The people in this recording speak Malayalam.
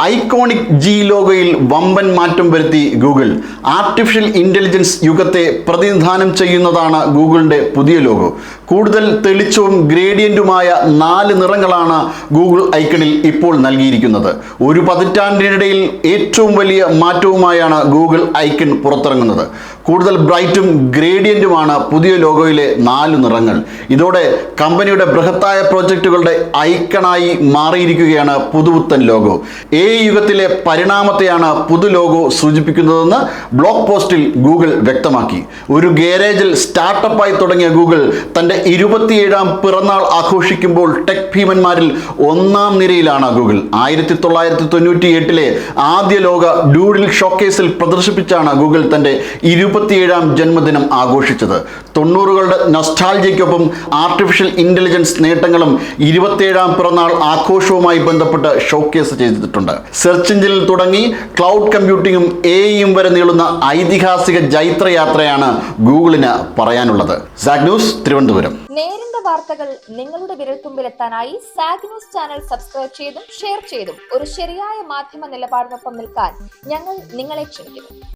ഐക്കോണിക് ജി ലോഗോയിൽ വമ്പൻ മാറ്റം വരുത്തി ഗൂഗിൾ. ആർട്ടിഫിഷ്യൽ ഇന്റലിജൻസ് യുഗത്തെ പ്രതിനിധാനം ചെയ്യുന്നതാണ് ഗൂഗിളിന്റെ പുതിയ ലോഗോ. കൂടുതൽ തെളിച്ചവും ഗ്രേഡിയന്റുമായ നാല് നിറങ്ങളാണ് ഗൂഗിൾ ഐക്കണിൽ ഇപ്പോൾ നൽകിയിരിക്കുന്നത്. ഒരു പതിറ്റാണ്ടിനിടയിൽ ഏറ്റവും വലിയ മാറ്റവുമായാണ് ഗൂഗിൾ ഐക്കൺ പുറത്തിറങ്ങുന്നത്. കൂടുതൽ ബ്രൈറ്റും ഗ്രേഡിയന്റുമാണ് പുതിയ ലോഗോയിലെ നാല് നിറങ്ങൾ. ഇതോടെ കമ്പനിയുടെ ബൃഹത്തായ പ്രോജക്റ്റുകളുടെ ഐക്കണായി മാറിയിരിക്കുകയാണ് പുതുപുത്തൻ ലോഗോ. എ യുഗത്തിലെ പരിണാമത്തെയാണ് പുതു ലോഗോ സൂചിപ്പിക്കുന്നതെന്ന് ബ്ലോഗ് പോസ്റ്റിൽ ഗൂഗിൾ വ്യക്തമാക്കി. ഒരു ഗാരേജിൽ സ്റ്റാർട്ടപ്പായി തുടങ്ങിയ ഗൂഗിൾ തന്റെ ഇരുപത്തിയേഴാം പിറന്നാൾ ആഘോഷിക്കുമ്പോൾ ടെക് ഭീമന്മാരിൽ ഒന്നാം നിരയിലാണ് ഗൂഗിൾ. ആയിരത്തി തൊള്ളായിരത്തി തൊണ്ണൂറ്റി എട്ടിലെ ആദ്യ ലോക ഡൂഡിൽ ഷോക്കേസിൽ പ്രദർശിപ്പിച്ചാണ് ഗൂഗിൾ തന്റെ ഇരുപത്തിയേഴാം ജന്മദിനം ആഘോഷിച്ചത്. തൊണ്ണൂറുകളുടെ നൊസ്റ്റാൾജിക്കൊപ്പം ആർട്ടിഫിഷ്യൽ ഇന്റലിജൻസ് നേട്ടങ്ങളും ഇരുപത്തിയേഴാം പിറന്നാൾ ആഘോഷവുമായി ബന്ധപ്പെട്ട് ഷോക്കേസ് ചെയ്തിട്ടുണ്ട്. സെർച്ച് എഞ്ചിനിൽ തുടങ്ങി ക്ലൗഡ് കമ്പ്യൂട്ടിങ്ങും എയും വരെ നീളുന്ന ഐതിഹാസിക ജൈത്രയാത്രയാണ് ഗൂഗിളിന് പറയാനുള്ളത്. സാഗ് ന്യൂസ് തിരുവനന്തപുരം. നേരിന്റെ വാർത്തകൾ നിങ്ങളുടെ വിരൽത്തുമ്പിലെത്താനായി സാഗ് ന്യൂസ് ചാനൽ സബ്സ്ക്രൈബ് ചെയ്തും ഷെയർ ചെയ്തും ഒരു ശരിയായ മാധ്യമ നിലപാടിനൊപ്പം നിൽക്കാൻ ഞങ്ങൾ നിങ്ങളെ ക്ഷണിക്കുന്നു.